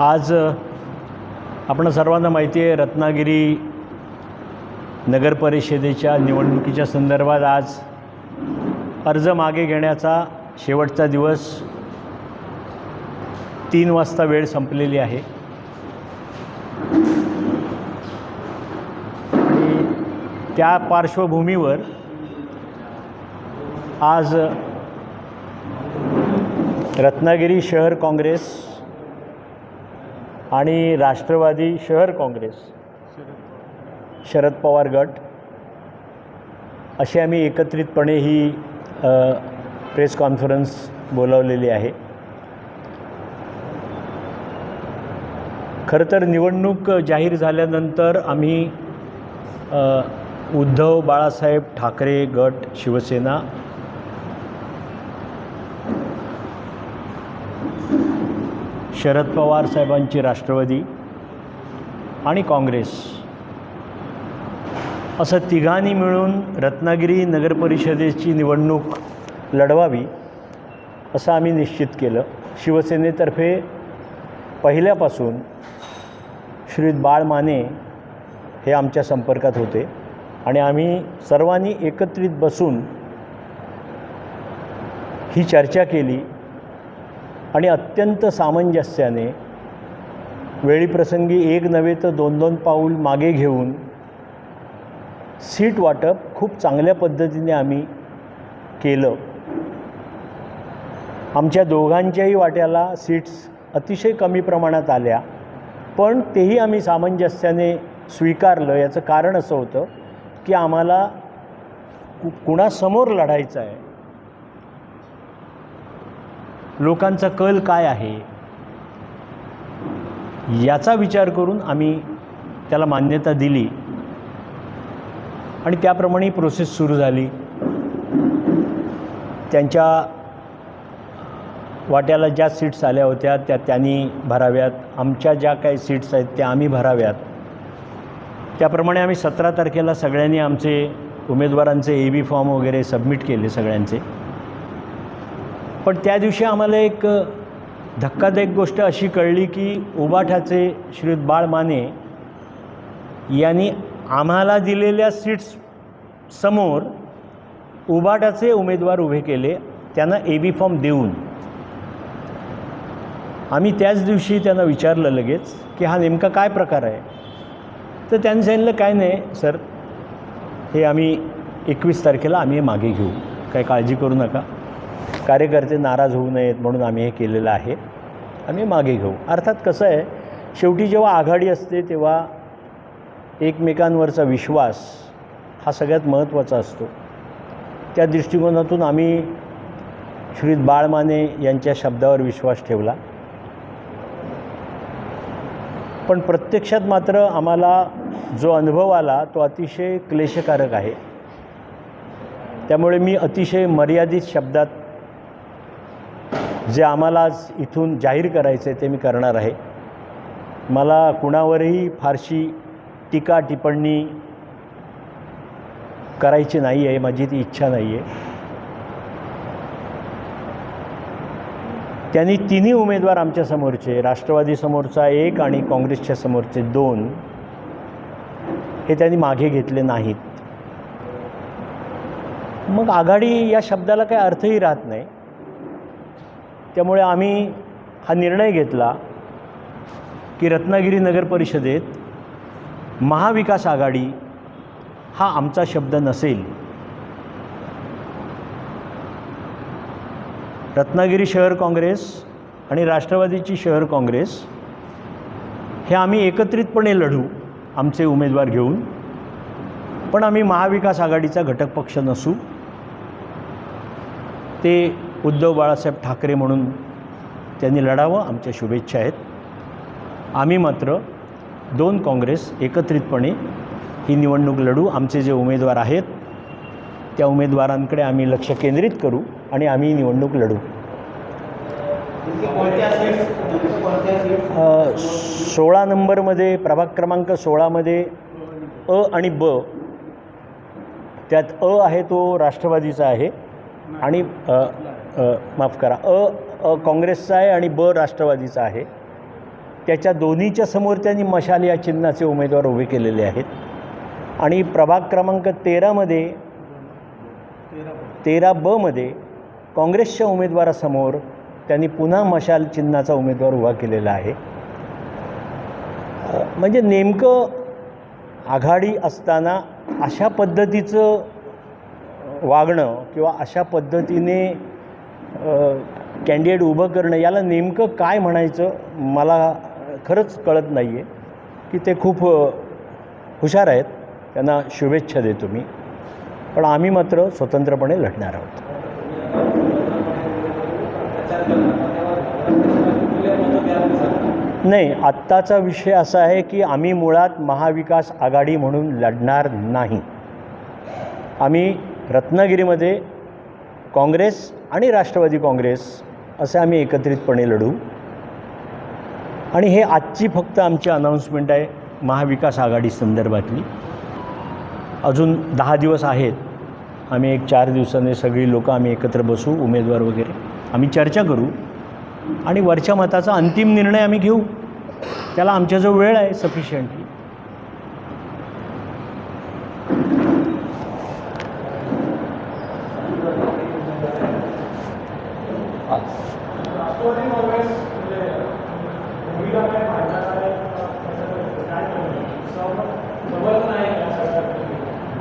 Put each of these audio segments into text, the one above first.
आज आपण सर्वांना माहिती आहे रत्नागिरी नगर परिषदेच्या निवडणुकीच्या संदर्भात आज अर्ज मागे घेण्याचा शेवटचा दिवस तीन वाजता वेळ संपलेली आहे. आणि त्या पार्श्वभूमीवर आज रत्नागिरी शहर काँग्रेस आणि राष्ट्रवादी शहर काँग्रेस. शरद पवार गट. अशी आम्ही एकत्रितपणे ही प्रेस कॉन्फरन्स बोलावलेली आहे. खरं तर निवडणूक जाहीर झाल्यानंतर आम्ही उद्धव बाळासाहेब ठाकरे गट शिवसेना शरद पवार साहेबांची राष्ट्रवादी आणि काँग्रेस. असं तिघांनी मिळून रत्नागिरी नगरपरिषदेची निवडणूक लढवावी असं आम्ही निश्चित केलं. शिवसेनेतर्फे पहिल्यापासून श्री बाळ माने हे आमच्या संपर्कात होते आणि आम्ही सर्वांनी एकत्रित बसून ही चर्चा केली. आणि अत्यंत सामंजस्याने वेळीप्रसंगी एक नव्हे तर दोन दोन पाऊल मागे घेऊन सीट वाटप खूप चांगल्या पद्धतीने आम्ही केलं. आमच्या दोघांच्याही वाट्याला सीट्स अतिशय कमी प्रमाणात आल्या पण तेही आम्ही सामंजस्याने स्वीकारलं. याचं कारण असं होतं की आम्हाला कु कुणासमोर लढायचं आहे लोकांचा कल काय आहे? याचा विचार करून आम्ही त्याला मान्यता दिली. आणि त्याप्रमाणे प्रोसेस सुरू झाली. त्यांच्या वाट्याला ज्या सीट्स आल्या होत्या त्या त्यांनी भराव्यात. आमच्या ज्या काही सीट्स आहेत त्या आम्ही भराव्यात. त्याप्रमाणे आम्ही सतरा तारखेला सगळ्यांनी आमचे उमेदवारांचे ए बी फॉर्म वगैरे सबमिट केले सगळ्यांचे. पण त्या दिवशी आम्हाला एक धक्कादायक गोष्ट अशी कळली की उबाठाचे श्रीयुत बाळ माने यांनी आम्हाला दिलेल्या सीट्स समोर उबाटाचे उमेदवार उभे केले त्यांना ए बी फॉर्म देऊन. आम्ही त्याच दिवशी त्यांना विचारलं लगेच की हा नेमका काय प्रकार आहे? तर त्यांनी सांगितलं काय नाही सर हे आम्ही एकवीस तारखेला आम्ही हे मागे घेऊ. काही काळजी करू नका. कार्यकर्ते नाराज होऊ नयेत म्हणून आम्ही हे केलेलं आहे. आम्ही मागे घेऊ. अर्थात कसं आहे शेवटी जेव्हा आघाडी असते तेव्हा एकमेकांवरचा विश्वास हा सगळ्यात महत्त्वाचा असतो. त्या दृष्टिकोनातून आम्ही श्री बाळमाने यांच्या शब्दावर विश्वास ठेवला. पण प्रत्यक्षात मात्र आम्हाला जो अनुभव आला तो अतिशय क्लेशकारक आहे. त्यामुळे मी अतिशय मर्यादित शब्दात जे आम्हाला आज इथून जाहीर करायचं आहे ते मी करणार आहे. मला कुणावरही फारशी टीका टिप्पणी करायची नाही आहे माझी ती इच्छा नाही आहे त्यांनी तिन्ही उमेदवार आमच्यासमोरचे राष्ट्रवादीसमोरचा एक आणि काँग्रेसच्या समोरचे दोन हे त्यांनी मागे घेतले नाहीत. मग आघाडी या शब्दाला काही अर्थही राहत नाही. त्यामुळे आम्ही हा निर्णय घेतला की रत्नागिरी नगर परिषदेत महाविकास आघाडी हा आमचा शब्द नसेल. रत्नागिरी शहर काँग्रेस आणि राष्ट्रवादीची शहर काँग्रेस हे आम्ही एकत्रितपणे लढू आमचे उमेदवार घेऊन. पण आम्ही महाविकास आघाडीचा घटक पक्ष नसू. ते उद्धव बाळासाहेब ठाकरे म्हणून त्यांनी लढावं आमच्या शुभेच्छा आहेत. आम्ही मात्र दोन काँग्रेस एकत्रितपणे ही निवडणूक लढू. आमचे जे उमेदवार आहेत त्या उमेदवारांकडे आम्ही लक्ष केंद्रित करू आणि आम्ही निवडणूक लढू. सोळा नंबरमध्ये प्रभाग क्रमांक सोळामध्ये अ आणि ब त्यात अ आहे तो राष्ट्रवादीचा आहे आणि माफ करा अ अ काँग्रेसचा आहे आणि ब राष्ट्रवादीचा आहे. त्याच्या दोन्हीच्या समोर त्यांनी मशाल या चिन्हाचे उमेदवार उभे केलेले आहेत. आणि प्रभाग क्रमांक तेरामध्ये तेरा बमध्ये काँग्रेसच्या उमेदवारासमोर त्यांनी पुन्हा मशाल चिन्हाचा उमेदवार उभा केलेला आहे. म्हणजे नेमकं आघाडी असताना अशा पद्धतीचं वागणं किंवा अशा पद्धतीने कॅन्डिडेट उभं करणं याला नेमकं काय म्हणायचं मला खरंच कळत नाही आहे की ते खूप हुशार आहेत. त्यांना शुभेच्छा देतो मी. पण आम्ही मात्र स्वतंत्रपणे लढणार आहोत. नाही आत्ताचा विषय असा आहे की आम्ही मुळात महाविकास आघाडी म्हणून लढणार नाही. आम्ही रत्नागिरीमध्ये काँग्रेस आणि राष्ट्रवादी काँग्रेस असे आम्ही एकत्रितपणे लढू. आणि हे आजची फक्त आमची अनाऊन्समेंट आहे महाविकास आघाडी संदर्भातली. अजून दहा दिवस आहेत. आम्ही एक चार दिवसाने सगळी लोकं आम्ही एकत्र बसू उमेदवार वगैरे. आम्ही चर्चा करू आणि वरच्या मताचा अंतिम निर्णय आम्ही घेऊ. त्याला आमच्याजवळ वेळ आहे सफिशियंटली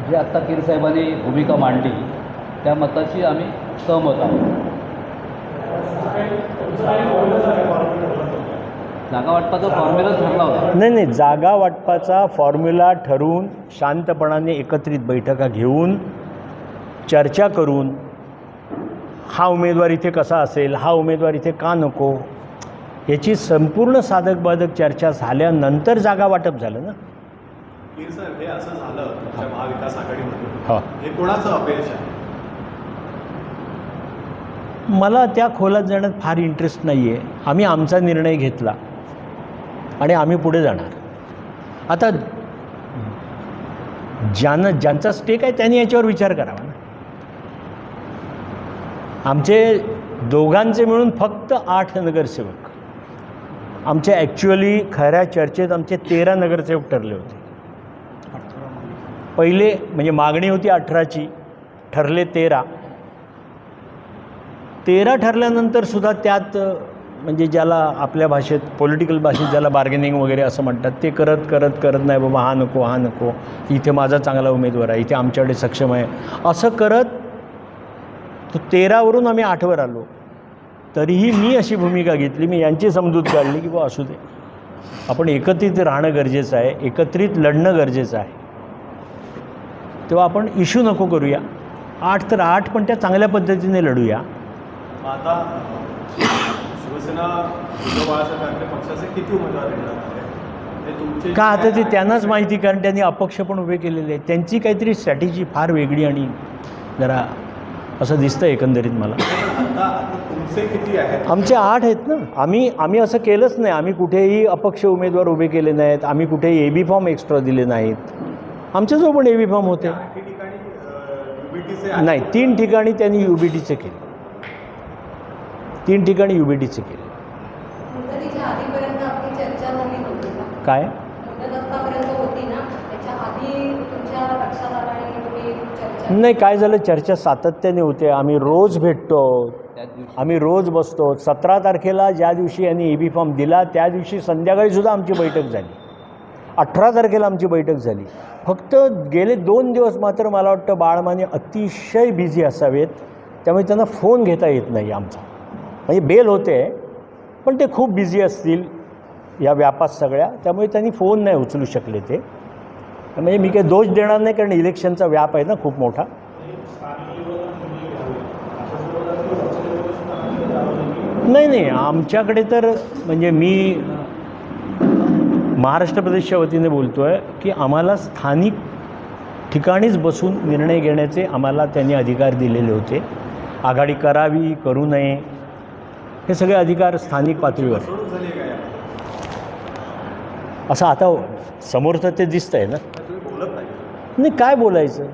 जे आत्ता साहेबांनी भूमिका मांडली त्या मताशी आम्ही सहमत आहोत. जागा वाटपाचा फॉर्म्युला ठरला होता. नाही नाही जागा वाटपाचा फॉर्म्युला ठरवून शांतपणाने एकत्रित बैठका घेऊन चर्चा करून हा उमेदवार इथे कसा असेल हा उमेदवार इथे का नको याची संपूर्ण साधक बाधक चर्चा झाल्यानंतर जागा वाटप झालं ना? हे असं झालं महाविकास आघाडीमध्ये हां. कोणाचं अपयश आहे? मला त्या खोलात जाण्यात फार इंटरेस्ट नाही आहे आम्ही आमचा निर्णय घेतला. आणि आम्ही पुढे जाणार. आता ज्यांना ज्यांचा स्टेक आहे त्यांनी याच्यावर विचार करावा आमचे दोघांचे मिळून फक्त आठ नगरसेवक. आमचे ॲक्च्युअली खऱ्या चर्चेत आमचे तेरा नगरसेवक ठरले होते. पहिले म्हणजे मागणी होती अठराची ठरले तेरा. तेरा ठरल्यानंतर सुद्धा त्यात म्हणजे ज्याला आपल्या भाषेत पॉलिटिकल भाषेत ज्याला बार्गेनिंग वगैरे असं म्हणतात ते करत करत करत नाही बाबा हा नको हा नको. इथे माझा चांगला उमेदवार आहे इथे आमच्याकडे सक्षम आहे. असं करत तो तेरावरून आम्ही आठवर आलो. तरीही मी अशी भूमिका घेतली मी यांची समजूत काढली की बा असू दे. आपण एकत्रित राहणं गरजेचं आहे एकत्रित लढणं गरजेचं आहे. तेव्हा आपण इश्यू नको करूया. आठ तर आठ पण त्या चांगल्या पद्धतीने लढूया. आता शिवसेना पक्षाचे किती उमेदवार का आता ते त्यांनाच माहिती कारण त्यांनी अपक्ष पण उभे केलेले आहेत. त्यांची काहीतरी स्ट्रॅटेजी फार वेगळी आणि जरा असं दिसतं एकंदरीत मला. आमचे आठ आहेत ना. आम्ही आम्ही असं केलंच नाही. आम्ही कुठेही अपक्ष उमेदवार उभे केले नाहीत. आम्ही कुठेही ए बी फॉर्म एक्स्ट्रा दिले नाहीत. आमच्याजवळ पण ए बी फॉर्म होते. नाही तीन ठिकाणी त्यांनी यू बी टीचे केले. तीन ठिकाणी यू बी टीचे केले. काय? नाही काय झालं? चर्चा सातत्याने होते. आम्ही रोज भेटतो. आम्ही रोज बसतो. सतरा तारखेला ज्या दिवशी यांनी ए बी फॉर्म दिला त्या दिवशी संध्याकाळीसुद्धा आमची बैठक झाली. अठरा तारखेला आमची बैठक झाली. फक्त गेले दोन दिवस मात्र मला वाटतं बाळमाने अतिशय बिझी असावेत. त्यामुळे त्यांना फोन घेता येत नाही आमचा. म्हणजे बेल होते पण ते खूप बिझी असतील या व्यापात सगळ्या. त्यामुळे त्यांनी फोन नाही उचलू शकले ते. म्हणजे मी काही दोष देणार नाही कारण इलेक्शनचा व्याप आहे ना खूप मोठा. नाही नाही आमच्याकडे तर म्हणजे मी महाराष्ट्र प्रदेशच्या वतीने बोलतो आहे की आम्हाला स्थानिक ठिकाणीच बसून निर्णय घेण्याचे आम्हाला त्यांनी अधिकार दिलेले होते. आघाडी करावी करू नये हे सगळे अधिकार स्थानिक पातळीवर. असं आता समोर तर ते दिसतं आहे ना. नाही काय बोलायचं?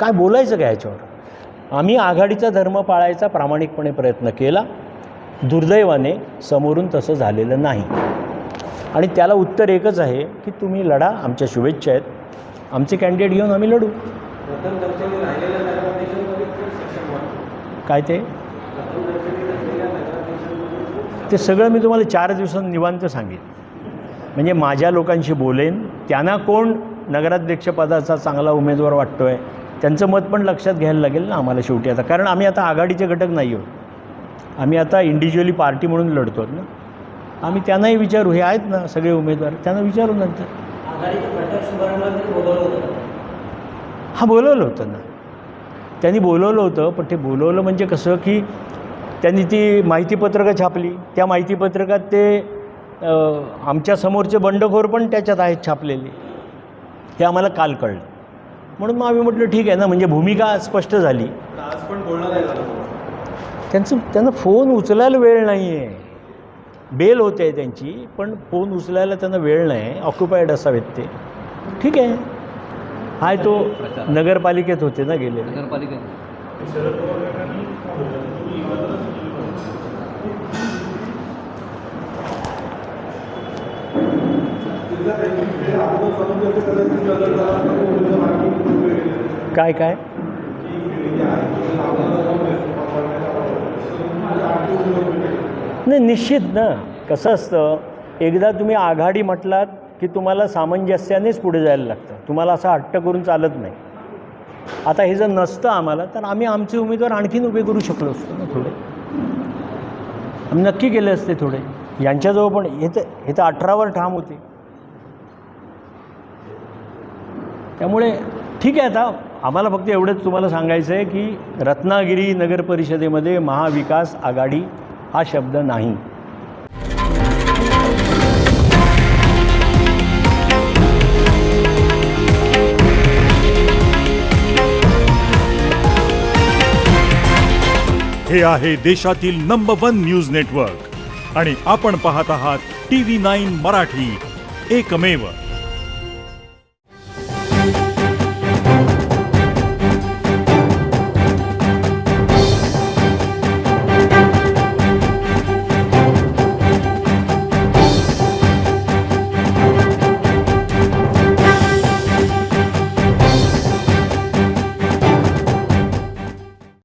काय बोलायचं काय ह्याच्यावर? आम्ही आघाडीचा धर्म पाळायचा प्रामाणिकपणे प्रयत्न केला. दुर्दैवाने समोरून तसं झालेलं नाही. आणि त्याला उत्तर एकच आहे की तुम्ही लढा आमच्या शुभेच्छा आहेत. आमचे कॅन्डिडेट घेऊन आम्ही लढू. काय ते? ते सगळं मी तुम्हाला चार दिवसांत निवांत सांगेन. म्हणजे माझ्या लोकांशी बोलेन. त्यांना कोण नगराध्यक्षपदाचा चांगला उमेदवार वाटतो आहे त्यांचं मत पण लक्षात घ्यायला लागेल ना आम्हाला शेवटी आता. कारण आम्ही आता आघाडीचे घटक नाही आहोत. आम्ही आता इंडिव्हिज्युअली पार्टी म्हणून लढतो ना. आम्ही त्यांनाही विचारू. हे आहेत ना सगळे उमेदवार. त्यांना विचारू नंतर. हा बोलवलं होतं ना. त्यांनी बोलवलं होतं पण ते बोलवलं म्हणजे कसं की त्यांनी ती माहितीपत्रकं छापली. त्या माहितीपत्रकात ते अ, आमच्या समोरचे बंडखोर पण त्याच्यात आहेत छापलेले. हे आम्हाला काल कळलं. म्हणून मग आम्ही म्हटलं ठीक आहे ना म्हणजे भूमिका स्पष्ट झाली. आज पण. त्यांचं त्यांना फोन उचलायला वेळ नाही आहे बेल होते आहे त्यांची पण फोन उचलायला त्यांना वेळ नाही ऑक्युपाईड असावेत ते. ठीक आहे. हाय तो नगरपालिकेत होते ना गेले नगरपालिकेत. काय काय? नाही निश्चित ना. कसं असतं एकदा तुम्ही आघाडी म्हटलात की तुम्हाला सामंजस्यानेच पुढे जायला लागतं. तुम्हाला असं हट्ट करून चालत नाही. आता हे जर नसतं आम्हाला तर आम्ही आमचे उमेदवार आणखीन उभे करू शकलो असतो ना थोडे. आम्ही नक्की केले असते थोडे. यांच्याजवळ पण हे तर हे तर अठरावर ठाम होते. त्यामुळे ठीक आहे आता. आम्हाला फक्त एवढंच तुम्हाला सांगायचं आहे की रत्नागिरी नगर परिषदेमध्ये महाविकास आघाडी हा शब्द नाही. हे आहे देशातील नंबर वन न्यूज नेटवर्क आणि आपण पाहत आहात टी व्ही नाईन मराठी. एकमेव